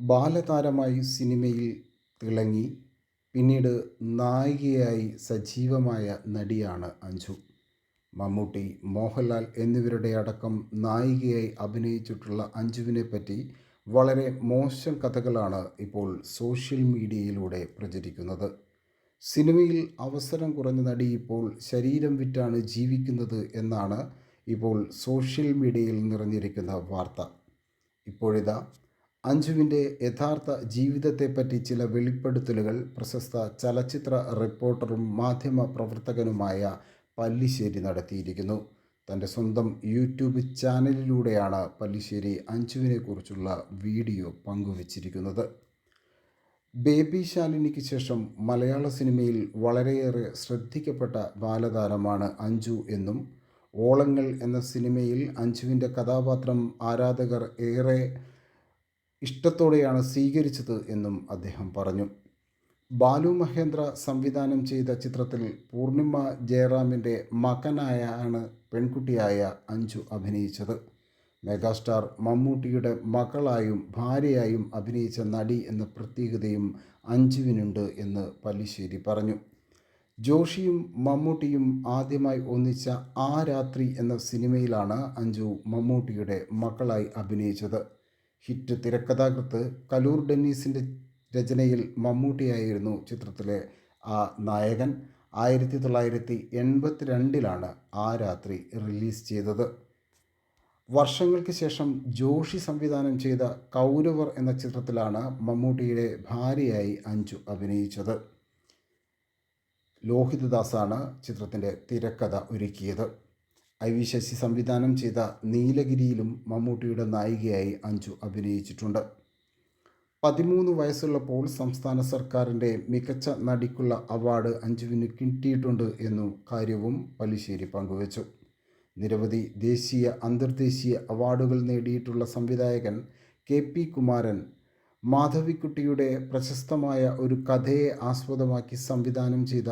ബാലതാരമായി സിനിമയിൽ തിളങ്ങി. പിന്നീട് നായികയായി സജീവമായ നടിയാണ് അഞ്ജു. മമ്മൂട്ടി മോഹൻലാൽ എന്നിവരുടെ അടക്കം നായികയായി അഭിനയിച്ചിട്ടുള്ള അഞ്ജുവിനെ പറ്റി വളരെ മോശം കഥകളാണ് ഇപ്പോൾ സോഷ്യൽ മീഡിയയിലൂടെ പ്രചരിക്കുന്നത്. സിനിമയിൽ അവസരം കുറഞ്ഞ നടി ഇപ്പോൾ ശരീരം വിറ്റാണ് ജീവിക്കുന്നത് എന്നാണ് ഇപ്പോൾ സോഷ്യൽ മീഡിയയിൽ നിറഞ്ഞിരിക്കുന്ന വാർത്ത. ഇപ്പോഴിതാ അഞ്ജുവിന്റെ യഥാർത്ഥ ജീവിതത്തെപ്പറ്റി ചില വെളിപ്പെടുത്തലുകൾ പ്രശസ്ത ചലച്ചിത്ര റിപ്പോർട്ടറും മാധ്യമ പ്രവർത്തകനുമായ പല്ലിശ്ശേരി നടത്തിയിരിക്കുന്നു. തന്റെ സ്വന്തം യൂട്യൂബ് ചാനലിലൂടെയാണ് പല്ലിശ്ശേരി അഞ്ജുവിനെക്കുറിച്ചുള്ള വീഡിയോ പങ്കുവച്ചിരിക്കുന്നത്. ബേബി ശാലിനിക്ക് ശേഷം മലയാള സിനിമയിൽ വളരെയേറെ ശ്രദ്ധിക്കപ്പെട്ട ബാലതാരമാണ് അഞ്ജു എന്നും ഓളങ്ങൾ എന്ന സിനിമയിൽ അഞ്ജുവിന്റെ കഥാപാത്രം ആരാധകർ ഏറെ ഇഷ്ടത്തോടെയാണ് സ്വീകരിച്ചത് എന്നും അദ്ദേഹം പറഞ്ഞു. ബാലു മഹേന്ദ്ര സംവിധാനം ചെയ്ത ചിത്രത്തിൽ പൂർണിമ ജയറാമിന്റെ മകനായാണ് പെൺകുട്ടിയായ അഞ്ജു അഭിനയിച്ചത്. മെഗാസ്റ്റാർ മമ്മൂട്ടിയുടെ മകളായും ഭാര്യയായും അഭിനയിച്ച നടി എന്ന പ്രത്യേകതയും അഞ്ജുവിനുണ്ട് എന്ന് പല്ലിശ്ശേരി പറഞ്ഞു. ജോഷിയും മമ്മൂട്ടിയും ആദ്യമായി ഒന്നിച്ച ആ രാത്രി എന്ന സിനിമയിലാണ് അഞ്ജു മമ്മൂട്ടിയുടെ മകളായി അഭിനയിച്ചത്. ഹിറ്റ് തിരക്കഥാകൃത്ത് കലൂർ ഡെന്നീസിന്റെ രചനയിൽ മമ്മൂട്ടിയായിരുന്നു ചിത്രത്തിലെ ആ നായകൻ. ആയിരത്തി തൊള്ളായിരത്തി എൺപത്തിരണ്ടിലാണ് ആ രാത്രി റിലീസ് ചെയ്തത്. വർഷങ്ങൾക്ക് ശേഷം ജോഷി സംവിധാനം ചെയ്ത കൗരവർ എന്ന ചിത്രത്തിലാണ് മമ്മൂട്ടിയുടെ ഭാര്യയായി അഞ്ചു അഭിനയിച്ചത്. ലോഹിതദാസാണ് ചിത്രത്തിന്റെ തിരക്കഥ ഒരുക്കിയത്. ഐ വി ശശി സംവിധാനം ചെയ്ത നീലഗിരിയിലും മമ്മൂട്ടിയുടെ നായികയായി അഞ്ജു അഭിനയിച്ചിട്ടുണ്ട്. പതിമൂന്ന് വയസ്സുള്ളപ്പോൾ സംസ്ഥാന സർക്കാരിന്റെ മികച്ച നടിക്കുള്ള അവാർഡ് അഞ്ജുവിന് കിട്ടിയിട്ടുണ്ട് എന്നു കാര്യവും പല്ലിശ്ശേരി പങ്കുവച്ചു. നിരവധി ദേശീയ അന്തർദേശീയ അവാർഡുകൾ നേടിയിട്ടുള്ള സംവിധായകൻ കെ പി കുമാരൻ മാധവിക്കുട്ടിയുടെ പ്രശസ്തമായ ഒരു കഥയെ ആസ്പദമാക്കി സംവിധാനം ചെയ്ത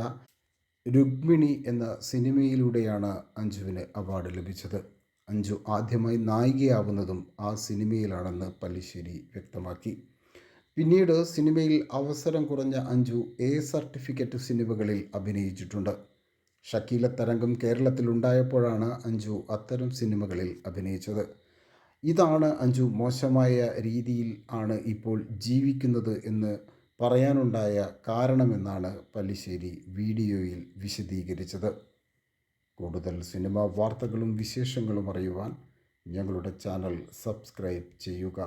രുക്മിണി എന്ന സിനിമയിലൂടെയാണ് അഞ്ജുവിന് അവാർഡ് ലഭിച്ചത്. അഞ്ജു ആദ്യമായി നായികയാവുന്നതും ആ സിനിമയിലാണെന്ന് പല്ലിശ്ശേരി വ്യക്തമാക്കി. പിന്നീട് സിനിമയിൽ അവസരം കുറഞ്ഞ അഞ്ജു എ സർട്ടിഫിക്കറ്റ് സിനിമകളിൽ അഭിനയിച്ചിട്ടുണ്ട്. ഷക്കീല തരംഗം കേരളത്തിലുണ്ടായപ്പോഴാണ് അഞ്ജു അത്തരം സിനിമകളിൽ അഭിനയിച്ചത്. ഇതാണ് അഞ്ജു മോശമായ രീതിയിൽ ആണ് ഇപ്പോൾ ജീവിക്കുന്നത് എന്ന് പറയാനുണ്ടായ കാരണമെന്നാണ് പല്ലിശ്ശേരി വീഡിയോയിൽ വിശദീകരിച്ചത്. കൂടുതൽ സിനിമാ വാർത്തകളും വിശേഷങ്ങളും അറിയുവാൻ ഞങ്ങളുടെ ചാനൽ സബ്സ്ക്രൈബ് ചെയ്യുക.